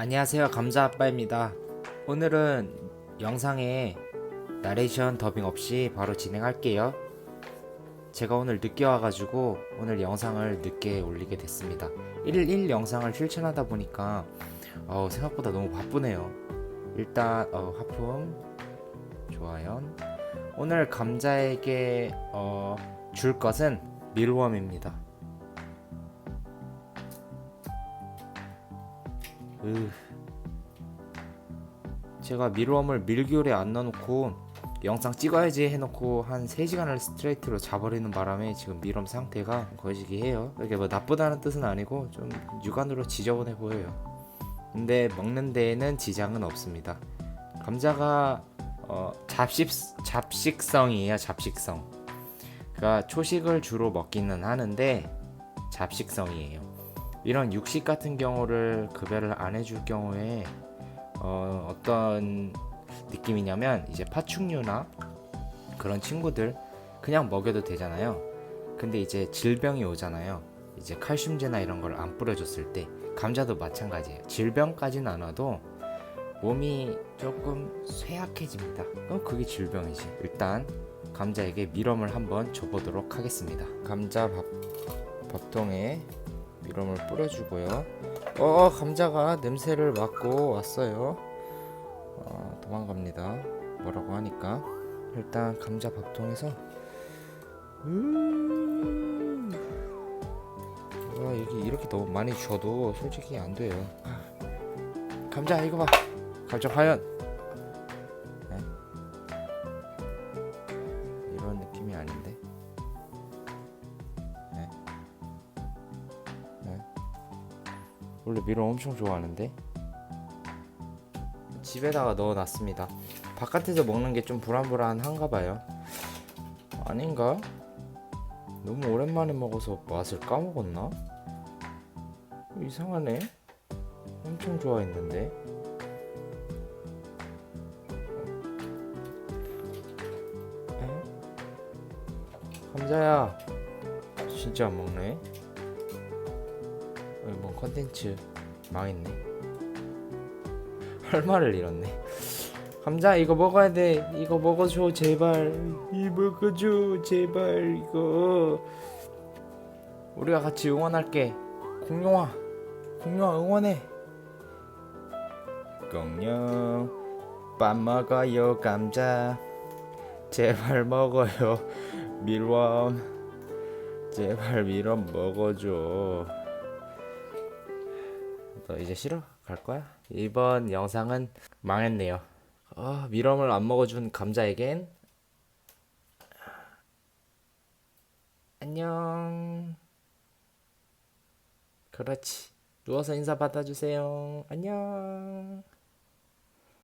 안녕하세요. 감자 아빠입니다. 오늘은 영상에 나레이션 더빙 없이 바로 진행할게요. 제가 오늘 늦게 와가지고 오늘 영상을 늦게 올리게 됐습니다. 1일 영상을 실천하다 보니까 어, 생각보다 너무 바쁘네요. 일단 어, 하품 좋아요. 오늘 감자에게 어, 줄 것은 밀웜입니다 으. 제가 밀웜을 밀기울에 안 넣어놓고 영상 찍어야지 해놓고 한 3시간을 스트레이트로 자버리는 바람에 지금 밀웜 상태가 거시기 해요. 이게 뭐 나쁘다는 뜻은 아니고 좀 육안으로 지저분해 보여요. 근데 먹는 데에는 지장은 없습니다. 감자가 어, 잡식, 잡식성이에요 잡식성. 그러니까 초식을 주로 먹기는 하는데 잡식성이에요 이런 육식 같은 경우를 급여를 안 해줄 경우에 어, 어떤 느낌이냐면 이제 파충류나 그런 친구들 그냥 먹여도 되잖아요. 근데 이제 질병이 오잖아요. 이제 칼슘제나 이런 걸 안 뿌려줬을 때 감자도 마찬가지예요. 질병까지는 안 와도 몸이 조금 쇠약해집니다. 그럼 그게 질병이지. 일단 감자에게 밀웜을 한번 줘보도록 하겠습니다. 감자 밥 밥통에 밀웜을 뿌려주고요. 어 감자가 냄새를 맡고 왔어요. 어, 도망갑니다. 뭐라고 하니까 일단 감자 밥통에서 음. 와 이게 이렇게 너무 많이 줘도 솔직히 안 돼요. 감자 이거 봐. 감자 과연 원래 미로 엄청 좋아하는데? 집에다가 넣어놨습니다. 바깥에서 먹는 게 좀 불안불안한가 봐요. 아닌가? 너무 오랜만에 먹어서 맛을 까먹었나? 이상하네. 엄청 좋아했는데. 에? 감자야. 진짜 안 먹네 어, 뭐 컨텐츠 망했네. 할 말을 잃었네. 감자 이거 먹어야 돼. 이거 먹어줘 제발. 이 먹어줘 제발 이거. 우리가 같이 응원할게. 공룡아 공룡아 응원해. 공룡 밥 먹어요 감자. 제발 먹어요 밀웜 제발 밀웜 먹어줘 너 이제 싫어? 갈 거야? 이번 영상은 망했네요. 아, 밀웜을 안 먹어준 감자에겐 안녕. 그렇지. 누워서 인사 받아주세요. 안녕.